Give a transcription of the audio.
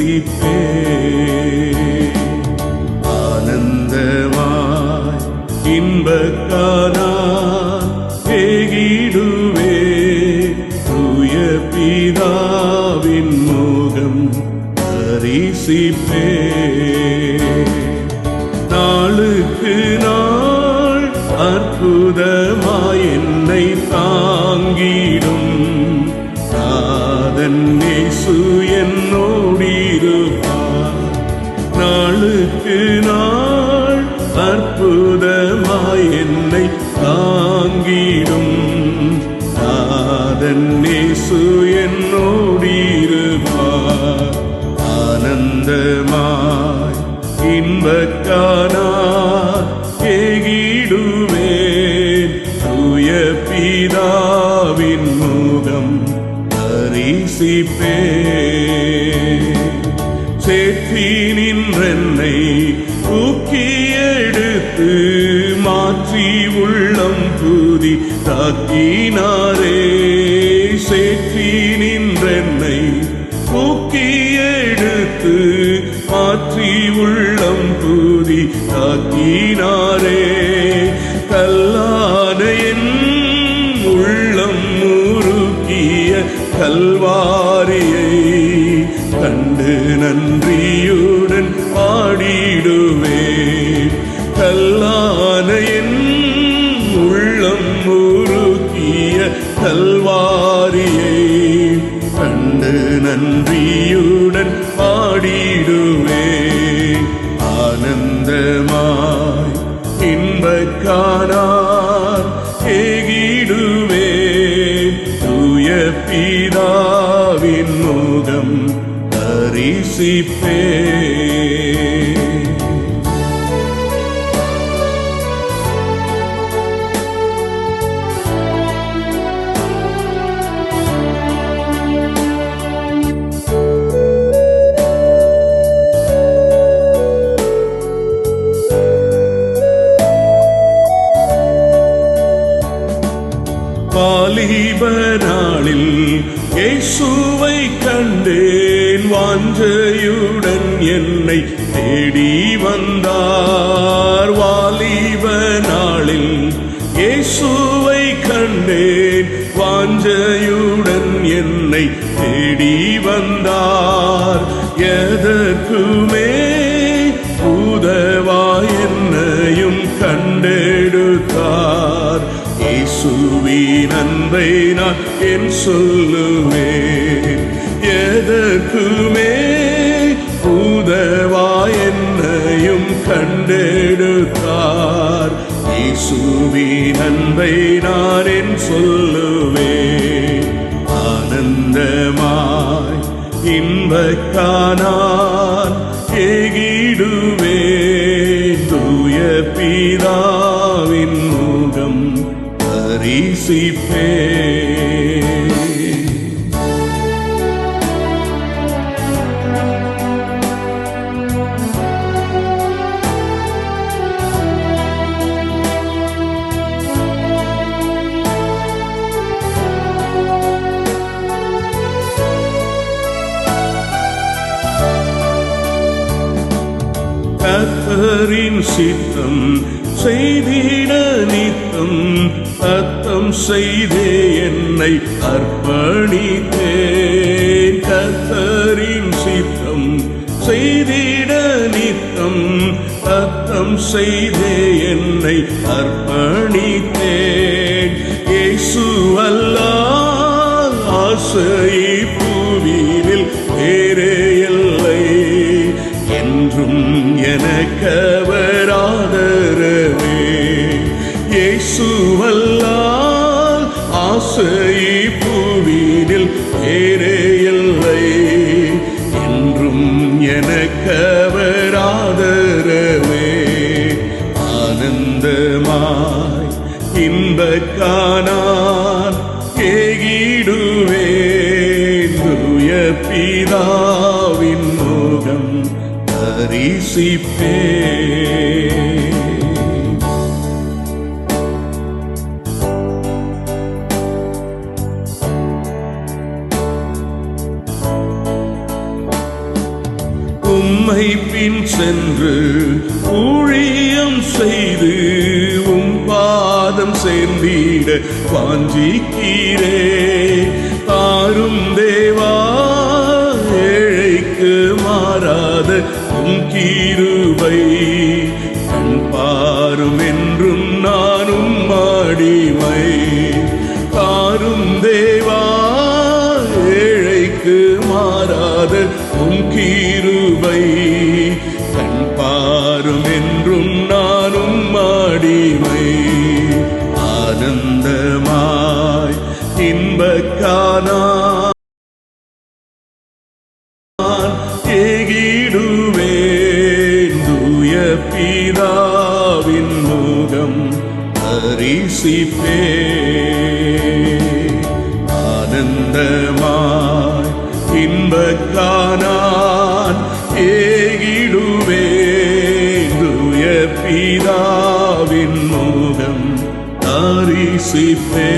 தரிசிப்பே ஆனந்தமாய் இன்பக்கானா ஆனந்தமாய் இன்பக்கானா ஏகிடுவேன். தூய பிதாவின் முகம் தரிசிப்பே சேற்றி நின்றென்னை தூக்கி மாற்றி உள்ளம் புதி தாக்கினாரே. சேற்றி நின்றென்னை தாக்கினாரே கல்லான உள்ளம் முறுக்கிய கல்வாரியை கண்டு நன்றியுடன் பாடிடுவே கல்லான உள்ளம் முறுக்கிய கல்வாரியை கண்டு நன்றியுடன் தரிசிப்பே வாலிப நாளில் இயேசுவை கண்டேன். வாஞ்சையுடன் என்னை தேடி வந்தார். வாலிப நாளில் இயேசுவை கண்டேன். வாஞ்சையுடன் என்னை தேடி வந்தார். எதற்குமே உதவா என்னையும் கண்டெடுத்தார். இயேசுவின் அன்பை நான் என் சொல்லுவேன்? எதற்குமே கண்டெடுத்தார். இயேசுவின் நன்மை நான் என் சொல்லுவேன். ஆனந்தமாய் இன்பக்கானான் ஏகிடுவே தூய பிதாவின் கத்தரின் சித்தம் செய்திட நித்தம் அத்தம் செய்தே என்னை அர்ப்பணித்தேன். கத்தரின் சித்தம் செய்திட நித்தம் அத்தம் செய்தே என்னை அர்ப்பணித்தேன். இயேசு ஆசை ஆசை பூவினில் வேறே இல்லை. என்றும் எனக்கவராதரவே ஆனந்தமாய் இன்பக்கானான் ஏகிடுவேன். தூய பிதாவின் மோகம் தரிசிப்பே உம்மை பின் சென்று ஊழியம் செய்து உம் பாதம் சேர்ந்திட வாஞ்சிக்கிறே. தாரும் தேவா ஏழைக்கு மாறாத உம் கீரு. பிதாவின் முகம் தரிசிப்பே ஆனந்தமாய் இன்பக்கானான் ஏகிடுவே துய பிதாவின் முகம் தரிசிப்பே